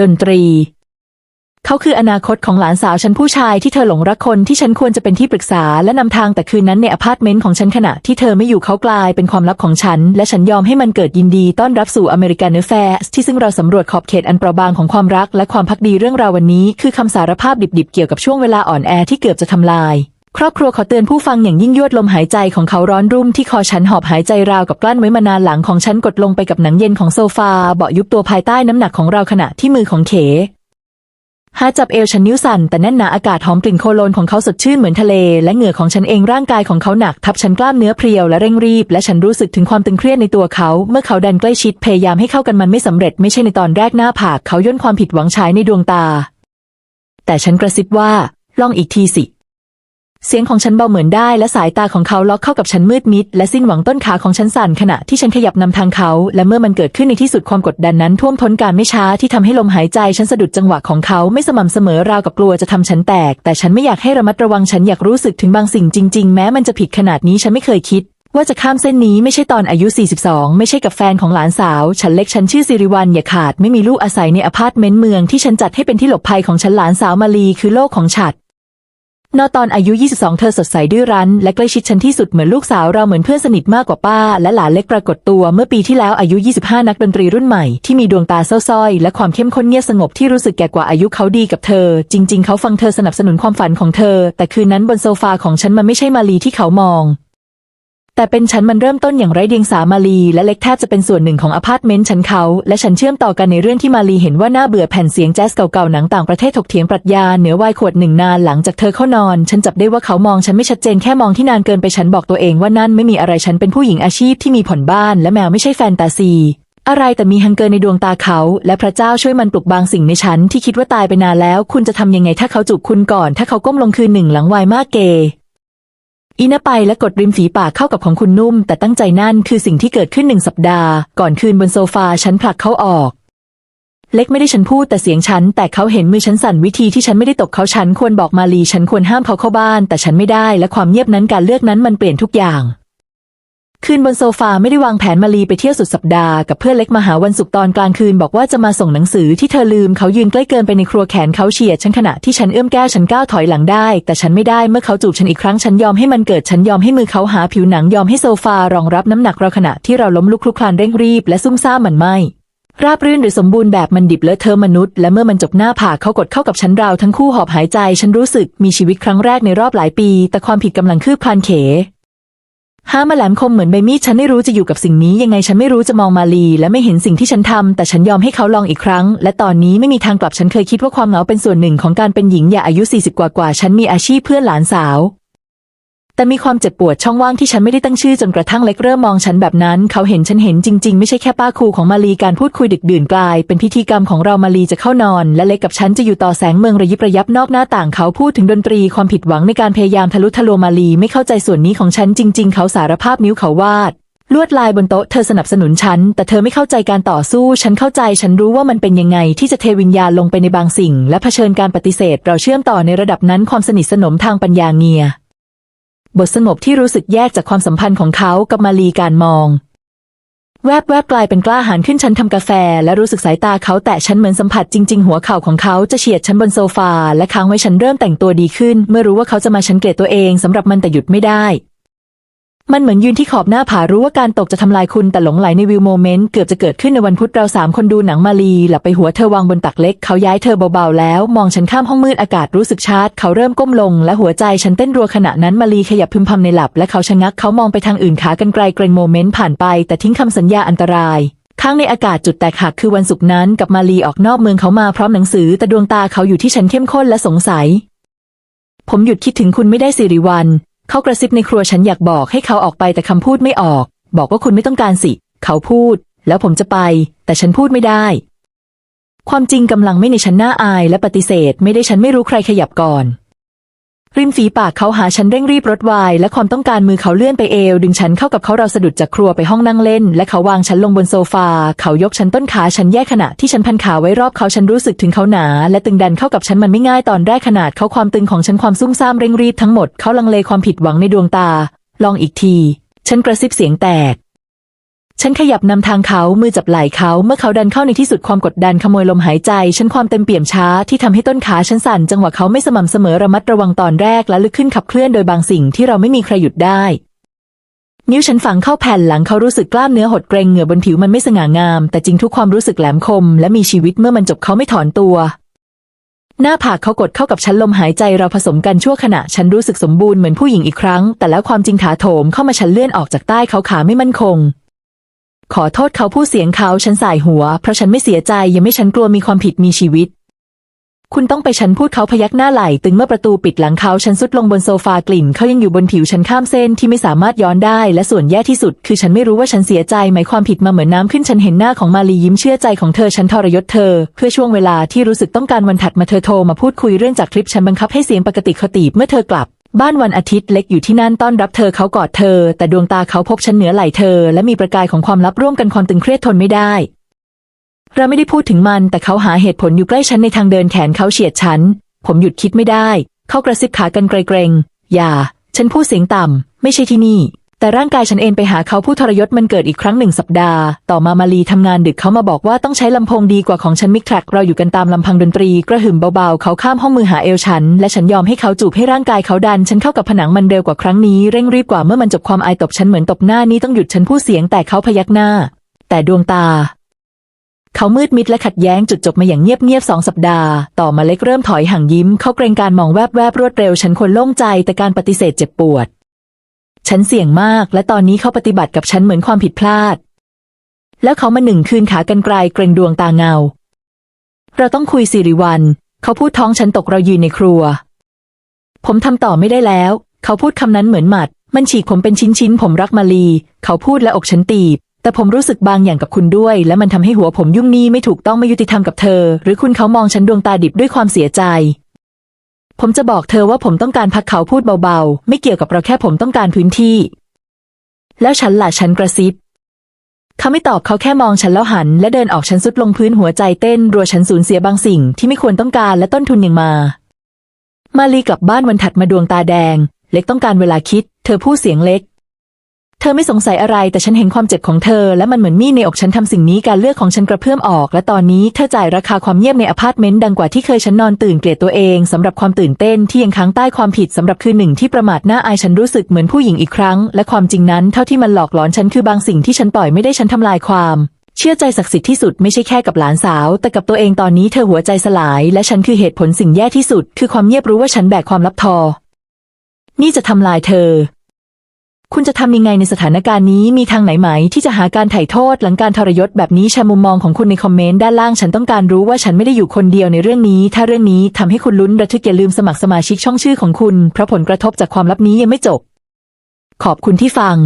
ดนตรี เขาคืออนาคตของหลานสาวฉันผู้ชายที่เธอหลงรักคนที่ฉันควรจะเป็นที่ปรึกษาและนำทางแต่คืนนั้นในอพาร์ตเมนต์ของฉันขณะที่เธอไม่อยู่เขากลายเป็นความลับของฉัน และฉันยอมให้มันเกิดยินดีต้อนรับสู่อเมริกันเนอแฟร์ที่ซึ่งเราสำรวจขอบเขตอันเปราะบางของความรักและความพักดีเรื่องราววันนี้ คือคำสารภาพดิบๆเกี่ยวกับช่วงเวลาอ่อนแอที่เกือบจะทำลาย ครอบครัวขอเตือนผู้ฟังอย่างยิ่งยวดลมหายใจของเขาร้อนรุ่มที่คอฉันหอบหายใจราวกับกลั้นไว้มานานหลังของฉันกดลงไปกับหนังเย็นของโซฟาเบาะยุบตัวภายใต้น้ำหนักของเราขณะที่มือของเขหาจับเอวฉันนิ้วสั่นแต่แน่นหนาอากาศหอมกลิ่นโคโลนของเขาสดชื่นเหมือนทะเล และเหงื่อของฉันเองร่างกายของเขาหนักทับฉันกล้ามเนื้อเพรียวและเร่งรีบ และฉันรู้สึกถึงความตึงเครียดในตัวเขา เมื่อเขาดันใกล้ชิดพยายามให้เข้ากันมันไม่สำเร็จไม่ใช่ในตอนแรกหน้าผากเขาย่นความผิดหวังฉายในดวงตา แต่ฉันกระซิบว่า ลองอีกทีสิ เสียงของฉันเบาเหมือนได้และสายตาของเขาล็อกเข้ากับฉันมืดมิด และสิ้นหวังต้นขาของฉันสั่นขณะที่ฉันขยับนำทางเขา และเมื่อมันเกิดขึ้นในที่สุดความกดดันนั้นท่วมท้นการไม่ช้าที่ทำให้ลมหายใจฉันสะดุดจังหวะของเขาไม่สม่ำเสมอราวกับกลัวจะทำฉันแตก แต่ฉันไม่อยากให้ระมัดระวังฉันอยากรู้สึกถึงบางสิ่งจริง ๆ แม้มันจะผิดขนาดนี้ฉันไม่เคยคิดว่าจะข้ามเส้นนี้ไม่ใช่ตอนอายุ 42 ไม่ใช่กับแฟนของหลานสาว ฉันเล็กฉันชื่อสิริวัลอย่าขาด ไม่มีลูกอาศัยในอพาร์ตเมนต์เมืองที่ฉันจัดให้เป็นที่หลบภัยของฉันหลานสาวมาลีคือโลกของฉัน นอตอนอายุ 22 เธอสดใสดื้อรั้น และใกล้ชิดฉันที่สุดเหมือนลูกสาวเราเหมือนเพื่อนสนิทมากกว่าป้า และหลานเล็กปรากฏตัวเมื่อปีที่แล้วอายุ 25 นักดนตรีรุ่นใหม่ที่มีดวงตาเศร้าส้อยและความเข้มข้นเงียบสงบที่รู้สึกแก่กว่าอายุเขาดีกับเธอ จริง ๆ เขาฟังเธอสนับสนุนความฝันของเธอ แต่คืนนั้นบนโซฟาของฉันมันไม่ใช่มาลีที่เขามอง แต่เป็นฉันมันเริ่มต้นอย่างไร้เดียงสามาลีและเล็กแทบจะเป็นส่วนหนึ่งของอพาร์ตเมนต์ฉันเขา และฉันเชื่อมต่อกันในเรื่องที่มาลีเห็นว่าน่าเบื่อแผ่นเสียงแจ๊สเก่าๆหนังต่างประเทศถกเถียงปรัชญาเหนือวายขวดหนึ่งนานหลังจากเธอเข้านอน ฉันจับได้ว่าเขามองฉันไม่ชัดเจนแค่มองที่นานเกินไปฉันบอกตัวเองว่านั่นไม่มีอะไรฉันเป็นผู้หญิงอาชีพที่มีผ่อนบ้าน และแมวไม่ใช่แฟนตาซี อะไรแต่มีฮังเกอร์ในดวงตาเขา และพระเจ้าช่วยมันปลุกบางสิ่งในฉันที่คิดว่าตายไปนานแล้ว คุณจะทำยังไงถ้าเขาจูบคุณก่อน ถ้าเขาก้มลงคืนหนึ่งหลังวายมากเก อีนะไปและกดริมฝีปากเข้ากับของคุณนุ่ม แต่ตั้งใจนั่นคือสิ่งที่เกิดขึ้นหนึ่งสัปดาห์ ก่อนคืนบนโซฟาฉันผลักเขาออก เล็กไม่ได้ฉันพูดแต่เสียงฉัน แต่เขาเห็นมือฉันสั่นวิธีที่ฉันไม่ได้ตกเขาฉันควรบอกมาลีฉันควรห้ามเขาเข้าบ้าน แต่ฉันไม่ได้และความเงียบนั้นการเลือกนั้นมันเปลี่ยนทุกอย่าง คืนบนโซฟาไม่ได้วางแผนมาลีไปเที่ยวสุดสัปดาห์กับเพื่อนเล็กมาหาวันศุกร์ตอนกลางคืนบอกว่าจะมาส่งหนังสือที่เธอลืมเขายืนใกล้เกินไปในครัวแขนเขาเฉียดฉันขณะที่ฉันเอื้อมแก้วฉันก้าวถอยหลังได้ แต่ฉันไม่ได้เมื่อเขาจูบฉันอีกครั้งฉันยอมให้มันเกิดฉันยอมให้มือเขาหาผิวหนังยอมให้โซฟารองรับน้ำหนักเราขณะที่เราล้มลุกคลุกคลานเร่งรีบและซุ่มซ่ามมันไม่ราบรื่นหรือสมบูรณ์แบบมันดิบเลอะเทอะมนุษย์และเมื่อมันจบหน้าผากเขากดเข้ากับฉันราวทั้งคู่หอบหายใจ ฉันรู้สึกมีชีวิตครั้งแรกในรอบหลายปี แต่ความผิดกำลังคืบคลานเข ห้ามาแหลมคมเหมือนใบมีดฉันไม่รู้จะอยู่กับสิ่งนี้ยังไงฉันไม่รู้จะมองมาลี และไม่เห็นสิ่งที่ฉันทำแต่ฉันยอมให้เขาลองอีกครั้ง และตอนนี้ไม่มีทางกลับฉันเคยคิดว่าความเหงาเป็นส่วนหนึ่งของการเป็นหญิงอย่าอายุ40กว่ากว่าฉันมีอาชีพเพื่อนหลานสาว แต่มีความเจ็บปวดช่องว่างที่ฉันไม่ได้ตั้งชื่อจนกระทั่งเล็กเริ่มมองฉันแบบนั้น เขาเห็นฉันเห็นจริง ๆ ไม่ใช่แค่ป้าครูของมาลีการพูดคุยดึกดื่นกลาย เป็นพิธีกรรมของเรามาลีจะเข้านอน และเล็กกับฉันจะอยู่ต่อแสงเมืองระยิบระยับนอกหน้าต่างเขาพูดถึงดนตรีความผิดหวังในการพยายามทะลุทะลวงมาลีไม่เข้าใจส่วนนี้ของฉันจริง ๆ เขาสารภาพนิ้วเขาวาดลวดลายบนโต๊ะเธอสนับสนุนฉัน แต่เธอไม่เข้าใจการต่อสู้ ฉันเข้าใจฉันรู้ว่ามันเป็นยังไง ที่จะเทวิญญาณลงไปในบางสิ่ง และเผชิญการปฏิเสธ เราเชื่อมต่อในระดับนั้นความสนิทสนมทางปัญญาเงีย บทสงบที่รู้สึกแยกจากความสัมพันธ์ของเขากับมาลีการมอง แวบแวบกลายเป็นกล้าหาญขึ้นชั้นทำกาแฟ และรู้สึกสายตาเขาแตะฉันเหมือนสัมผัสจริง ๆ หัวเข่าของเขาจะเฉียดฉันบนโซฟา และค้างไว้ฉันเริ่มแต่งตัวดีขึ้น เมื่อรู้ว่าเขาจะมาฉันเกลียดตัวเองสำหรับมันแต่หยุดไม่ได้ มันเหมือนยืนที่ขอบหน้าผารู้ว่าการตกจะทำลายคุณแต่หลงไหลในวิวโมเมนต์เกือบจะเกิดขึ้นในวันพุธเราสามคนดูหนังมาลีหลับไปหัวเธอวางบนตักเล็กเขาย้ายเธอเบาๆแล้ว มองฉันข้ามห้องมืดอากาศรู้สึกชาร์จเขาเริ่มก้มลง และหัวใจฉันเต้นรัวขณะนั้นมาลีขยับพึมพำในหลับ และเขาชะงักเขามองไปทางอื่นขากันไกลเกรงโมเมนต์ผ่านไปแต่ทิ้งคำสัญญาอันตรายข้างในอากาศจุดแตกหักคือวันศุกร์นั้นกับมาลีออกนอกเมืองเขามาพร้อมหนังสือ แต่ดวงตาเขาอยู่ที่ฉันเข้มข้นและสงสัย ผมหยุดคิดถึงคุณไม่ได้สิริวัล เขากระซิบในครัวฉันอยากบอกให้เขาออกไปแต่คำพูดไม่ออก บอกว่าคุณไม่ต้องการสิ เขาพูด แล้วผมจะไป แต่ฉันพูดไม่ได้ ความจริงกำลังไม่ในฉันหน้าอายและปฏิเสธ ไม่ได้ฉันไม่รู้ใครขยับก่อน ริมฝีปากเขาหาฉันเร่งรีบรถวายและความต้องการมือเขาเลื่อนไปเอว ดึงฉันเข้ากับเขาเราสะดุดจากครัวไปห้องนั่งเล่น และเขาวางฉันลงบนโซฟา เขายกฉันต้นขาฉันแยกขณะที่ฉันพันขาไว้รอบเขาฉันรู้สึกถึงเขาหนา และตึงดันเข้ากับฉันมันไม่ง่ายตอนแรกขนาดเขาความตึงของฉันความซุ่มซ่ามเร่งรีบทั้งหมดเขาลังเลความผิดหวังในดวงตา ลองอีกที ฉันกระซิบเสียงแตก ฉันขยับนำทางเขามือจับไหล่เขาเมื่อเขาดันเข้าในที่สุดความกดดันขโมยลมหายใจ ฉันความเต็มเปี่ยมช้าที่ทำให้ต้นขาฉันสั่นจังหวะเขาไม่สม่ำเสมอระมัดระวังตอนแรกและลึกขึ้นขับเคลื่อนโดยบางสิ่งที่เราไม่มีใครหยุดได้ นิ้วฉันฝังเข้าแผ่นหลังเขารู้สึกกล้ามเนื้อหดเกรงเหงื่อบนผิวมันไม่สง่างาม แต่จริงทุกความรู้สึกแหลมคม และมีชีวิตเมื่อมันจบเขาไม่ถอนตัว หน้าผากเขากดเข้ากับฉันลมหายใจเราผสมกันชั่วขณะฉันรู้สึกสมบูรณ์เหมือนผู้หญิงอีกครั้ง แต่แล้วความจริงถาโถมเข้ามาฉันเลื่อนออกจากใต้เขาขาไม่มั่นคง ขอโทษเขาผู้เสียงเขาฉันสายหัว เพราะฉันไม่เสียใจยังไม่ฉันกลัวมีความผิดมีชีวิต คุณต้องไปฉันพูดเขาพยักหน้าไหลตึงเมื่อประตูปิดหลังเขาฉันสุดลงบนโซฟากลิ่นเขายังอยู่บนผิวฉันข้ามเส้นที่ไม่สามารถย้อนได้ และส่วนแย่ที่สุด คือฉันไม่รู้ว่าฉันเสียใจไหมความผิดมาเหมือนน้ำขึ้นฉันเห็นหน้าของมาลียิ้มเชื่อใจของเธอฉันทรยศเธอ เพื่อช่วงเวลาที่รู้สึกต้องการวันถัดมาเธอโทรมาพูดคุยเรื่องจากคลิปฉันบังคับให้เสียงปกติคติเมื่อเธอกลับ บ้านวันอาทิตย์เล็กอยู่ที่นั่นต้อนรับเธอเขากอดเธอ แต่ดวงตาเขาพบฉันเหนือไหล่เธอ และมีประกายของความลับร่วมกันความตึงเครียดทนไม่ได้ เราไม่ได้พูดถึงมัน แต่เขาหาเหตุผลอยู่ใกล้ฉันในทางเดินแขนเขาเฉียดฉัน ผมหยุดคิดไม่ได้ เขากระซิบขากันเกลๆอย่า ฉันพูดเสียงต่ำไม่ใช่ที่นี่ แต่ร่างกายฉันเองไปหาเขาผู้ทรยศมันเกิดอีกครั้งหนึ่งสัปดาห์ ต่อมามาลีทำงานดึกเขามาบอกว่าต้องใช้ลำโพงดีกว่าของฉันมิกแทร็กเราอยู่กันตามลำพังดนตรี กระหึ่มเบาๆ เขาข้ามห้องมือหาเอวฉัน และฉันยอมให้เขาจูบให้ร่างกายเขาดัน ฉันเข้ากับผนังมันเร็วกว่าครั้งนี้เร่งรีบกว่าเมื่อมันจบความอายตบฉันเหมือนตบหน้านี้ต้องหยุดฉันพูดเสียงแต่เขาพยักหน้า แต่ดวงตาเขามืดมิดและขัดแย้งจุดจบมาอย่างเงียบๆสองสัปดาห์ ต่อมาเล็กเริ่มถอยห่างยิ้ม เขาเกรงการมองแวบๆรวดเร็ว ฉันควรโล่งใจแต่การปฏิเสธเจ็บปวด ฉันเสี่ยงมากและตอนนี้เขาปฏิบัติกับฉันเหมือนความผิดพลาด แล้วเขามาหนึ่งคืนขากันไกลเกรงดวงตาเงา เราต้องคุยสิริวัน เขาพูดท้องฉันตกเรายืนในครัว ผมทำต่อไม่ได้แล้ว เขาพูดคำนั้นเหมือนหมัด มันฉีกผมเป็นชิ้นๆผมรักมาลี เขาพูดและอกฉันตีบแต่ผมรู้สึกบางอย่างกับคุณด้วย และมันทำให้หัวผมยุ่งนี่ไม่ถูกต้องไม่ยุติธรรมกับเธอ หรือคุณเขามองฉันดวงตาดิบด้วยความเสียใจ ผมจะบอกเธอว่าผมต้องการพักเขาพูดเบาๆ ไม่เกี่ยวกับเราแค่ผมต้องการพื้นที่ แล้วฉันล่ะฉันกระซิบ เขาไม่ตอบเขาแค่มองฉันแล้วหัน และเดินออกฉันสุดลงพื้นหัวใจเต้น รัวฉันสูญเสียบางสิ่งที่ไม่ควรต้องการและต้นทุนยังมา มาลีกลับบ้านวันถัดมาดวงตาแดง เล็กต้องการเวลาคิด เธอพูดเสียงเล็ก เธอไม่สงสัยอะไรแต่ฉันเห็นความเจ็บของเธอ และมันเหมือนมีดในอกฉันทำสิ่งนี้การเลือกของฉันกระเพื่อมออก และตอนนี้เธอจ่ายราคาความเงียบในอพาร์ตเมนต์ดังกว่าที่เคยฉันนอนตื่นเกลียดตัวเองสำหรับความตื่นเต้นที่ยังค้างใต้ความผิดสำหรับคืนหนึ่งที่ประมาทหน้าอายฉันรู้สึกเหมือนผู้หญิงอีกครั้ง และความจริงนั้นเท่าที่มันหลอกหลอนฉันคือบางสิ่งที่ฉันปล่อยไม่ได้ฉันทำลายความเชื่อใจศักดิ์สิทธิ์ที่สุดไม่ใช่แค่กับหลานสาว แต่กับตัวเองตอนนี้เธอหัวใจสลาย และฉันคือเหตุผลสิ่งแย่ที่สุด คือความเงียบรู้ว่าฉันแบกความลับทอ นี่จะทำลายเธอ คุณจะทำยังไงในสถานการณ์นี้มีทางไหนไหม ที่จะหาการไถ่โทษหลังการทรยศแบบนี้แชร์มุมมองของคุณในคอมเมนต์ด้านล่างฉันต้องการรู้ว่าฉันไม่ได้อยู่คนเดียวในเรื่องนี้ ถ้าเรื่องนี้ทำให้คุณลุ้นระทึกอย่าลืมสมัครสมาชิกช่องชื่อของคุณ เพราะผลกระทบจากความลับนี้ยังไม่จบ ขอบคุณที่ฟัง